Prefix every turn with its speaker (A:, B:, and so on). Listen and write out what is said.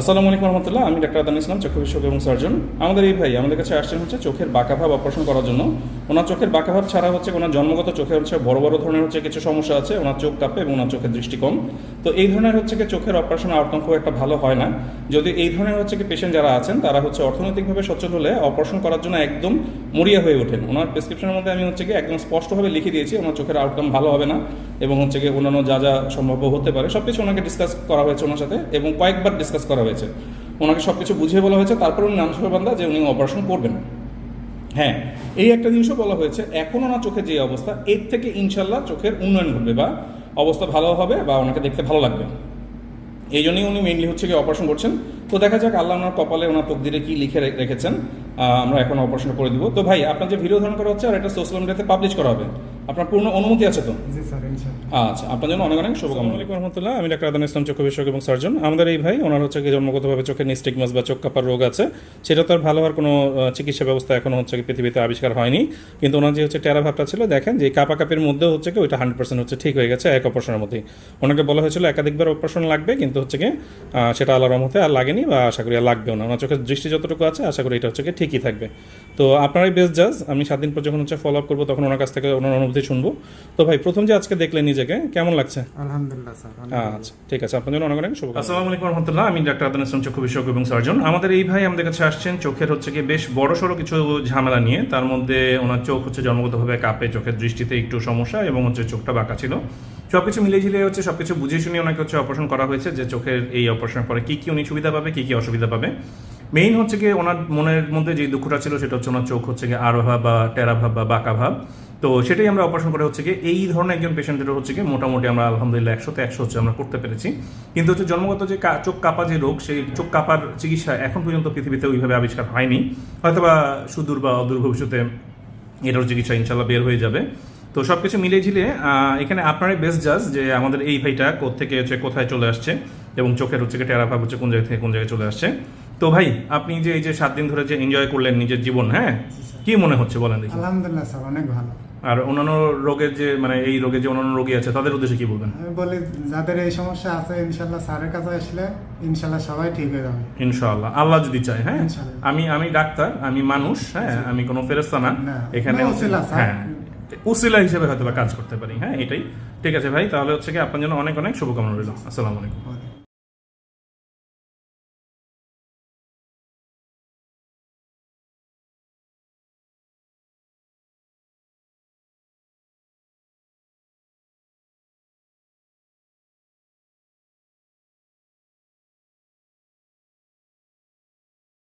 A: আসসালামু আলাইকুম রহমতুল্লাহ, আমি ডাক্তার আদান ইসলাম, চক্ষু বিশেষজ্ঞ এবং সার্জন। আমাদের এই ভাই আমাদের কাছে আসছেন হচ্ছে চোখের বাঁকাভাব অপারেশন করার জন্য। ওনার চোখের বাঁকাভাব ছাড়া হচ্ছে ওনার জন্মগত চোখে হচ্ছে বড় বড় ধরনের হচ্ছে কিছু সমস্যা আছে, ওনার চোখ কাঁপে এবং ওনার চোখের দৃষ্টি কম তো এই ধরনের হচ্ছে কি চোখের অপারেশন আউটকাম খুব একটা ভালো হয় না। যদি এই ধরনের হচ্ছে কি পেশেন্ট যারা আছেন, তারা হচ্ছে অর্থনৈতিকভাবে সচ্ছল হলে অপারেশন করার জন্য একদম মরিয়া হয়ে ওঠেন। ওনার প্রেসক্রিপশনের মধ্যে আমি হচ্ছে কি একদম স্পষ্টভাবে লিখে দিয়েছি, ওনার চোখের আউটকাম ভালো হবে না এবং হচ্ছে কি অন্যান্য যা যা সম্ভাব্য হতে পারে সব কিছু ওনাকে ডিসকাস করা হয়েছে ওনার সাথে এবং কয়েকবার ডিসকাস করা হয়েছে। ওনাকে সব কিছু বুঝিয়ে বলা হয়েছে, তারপর উনি নামসভা বান্দা যে উনি অপারেশন করবেন। হ্যাঁ এই একটা জিনিসও বলা হয়েছে, এখন ওনার চোখে যে অবস্থা, এর থেকে ইনশাল্লাহ চোখের উন্নয়ন ঘটবে বা অবস্থা ভালো হবে বা ওনাকে দেখতে ভালো লাগবে। এই জন্যই উনি মেইনলি হচ্ছে কি অপারেশন করছেন। তো দেখা যাক আল্লাহ ওনার কপালে ওনার তকদিরে কি লিখে রেখেছেন। আমরা এখন অপারেশন করে দিব। তো ভাই আপনার যে ভিডিও ধারণ করা হচ্ছে আর এটা সোশ্যাল মিডিয়াতে পাবলিশ করা হবে আপনার পূর্ণ অনুমতি আছে তো?
B: জি স্যার
A: আচ্ছা আপনার জন্য অনেক অনেক শুভকামনা। আলাইকুম রহমতুল্লাহ আমি ডাক্তার আদান ইসলাম চক্ষু বিশেষজ্ঞ এবং সার্জন। আমাদের এই ভাই ওনার হচ্ছে কি জন্মগতভাবে চোখের নিস্টিকমাস বা চোখ কাপার রোগ আছে। সেটা তো আর ভালো হওয়ার কোনো চিকিৎসা ব্যবস্থা এখনও হচ্ছে কি পৃথিবীতে আবিষ্কার হয়নি। কিন্তু ওনার যে হচ্ছে টেরা ভাবটা ছিল দেখেন যে কাপা কাপের মধ্যেও হচ্ছে কি ওইটা হান্ড্রেড পার্সেন্ট হচ্ছে ঠিক হয়ে গেছে এক অপারেশনের মধ্যেই। ওনাকে বলা হয়েছিল একাধিকবার অপারেশন লাগবে কিন্তু হচ্ছে কি সেটা আল্লাহর রহমতে আর লাগেনি বা আশা করি আর লাগবেও না। ওনার চোখের দৃষ্টি যতটুকু আছে আশা করি এটা হচ্ছে কি ঠিকই থাকবে। তো আপনারাই বেস্ট জাজ আমি সাত দিন পর যখন হচ্ছে ফলো আপ করব তখন ওনার কাছ থেকে ওনার অনুভূতি শুনব। তো ভাই প্রথম যে আজকে দেখলেন নিজেকে কেমন লাগছে?
B: আলহামদুলিল্লাহ স্যার
A: আচ্ছা ঠিক আছে আপনার জন্য অনেক অনেক শুভ আসসালামু আলাইকুম রহমতুল্লাহ আমি ডাক্তার আদান ইসলাম চক্ষু বিশেষজ্ঞ এবং সার্জন। আমাদের এই ভাই আমাদের কাছে আসছেন চোখের হচ্ছে কি বেশ বড় সড়ো কিছু ঝামেলা নিয়ে। তার মধ্যে ওনার চোখ হচ্ছে জন্মগতভাবে কাঁপে চোখের দৃষ্টিতে একটু সমস্যা এবং হচ্ছে চোখটা বাঁকা ছিল। সবকিছু মিলিয়ে ঝিলিয়ে হচ্ছে সবকিছু বুঝিয়ে শুনিয়ে ওনাকে হচ্ছে অপারেশন করা হয়েছে যে চোখের এই অপারেশনের পরে কি কি উনি সুবিধা পাবে কি কি অসুবিধা পাবে। মেইন হচ্ছে গিয়ে ওনার মনের মধ্যে যে দুঃখটা ছিল সেটা হচ্ছে ওনার চোখ হচ্ছে কি আরও ভাব বা টেরা ভাব বা বাঁকা ভাব। তো সেটাই আমরা অপারেশন করে হচ্ছে গিয়ে এই ধরনের একজন পেশেন্টের হচ্ছে কি মোটামুটি আমরা আলহামদুলিল্লাহ একশোতে একশো হচ্ছে আমরা করতে পেরেছি। কিন্তু হচ্ছে জন্মগত যে চোখ কাপা যে রোগ সেই চোখ কাপার চিকিৎসা এখন পর্যন্ত পৃথিবীতে ওইভাবে আবিষ্কার হয়নি। হয়তো বা সুদূর বা অদূর ভবিষ্যতে এটার চিকিৎসা ইনশাল্লাহ বের হয়ে যাবে। তো সব কিছু মিলিয়ে ঝিলিয়ে আহ, এখানে আপনারাই বেস্ট জাজ যে আমাদের এই ভাইটা থেকে হচ্ছে কোথায় চলে আসছে এবং চোখের হচ্ছে টেরা ভাব হচ্ছে কোন জায়গা থেকে কোন জায়গায় চলে আসছে। তো ভাই আপনি যে এই যে সাত দিন ধরে যে এনজয় করলেন নিজের জীবন হ্যাঁ? কি মনে হচ্ছে বলেন দেখি।
B: আলহামদুলিল্লাহ স্যার অনেক ভালো।
A: আর অন্যান্য রোগের যে মানে এই রোগে যে অন্যান্য রোগী আছে তাদের উদ্দেশ্যে কি বলবেন?
B: আমি বলি যাদের এই সমস্যা আছে ইনশাল্লাহ স্যারের কাছে আসলে ইনশাল্লাহ সবাই ঠিক হয়ে যাবে।
A: ইনশাআল্লাহ আল্লাহ যদি চায় হ্যাঁ। আমি আমি ডাক্তার আমি মানুষ হ্যাঁ? আমি কোনো ফেরেস্তা না। এখানে
B: স্যার।
A: হ্যাঁ উসিলা হিসেবে হয়তো কাজ করতে পারি হ্যাঁ? এটাই। ঠিক আছে ভাই তাহলে হচ্ছে কি আপনার জন্য অনেক অনেক শুভকামনা রইল। আসসালামু আলাইকুম।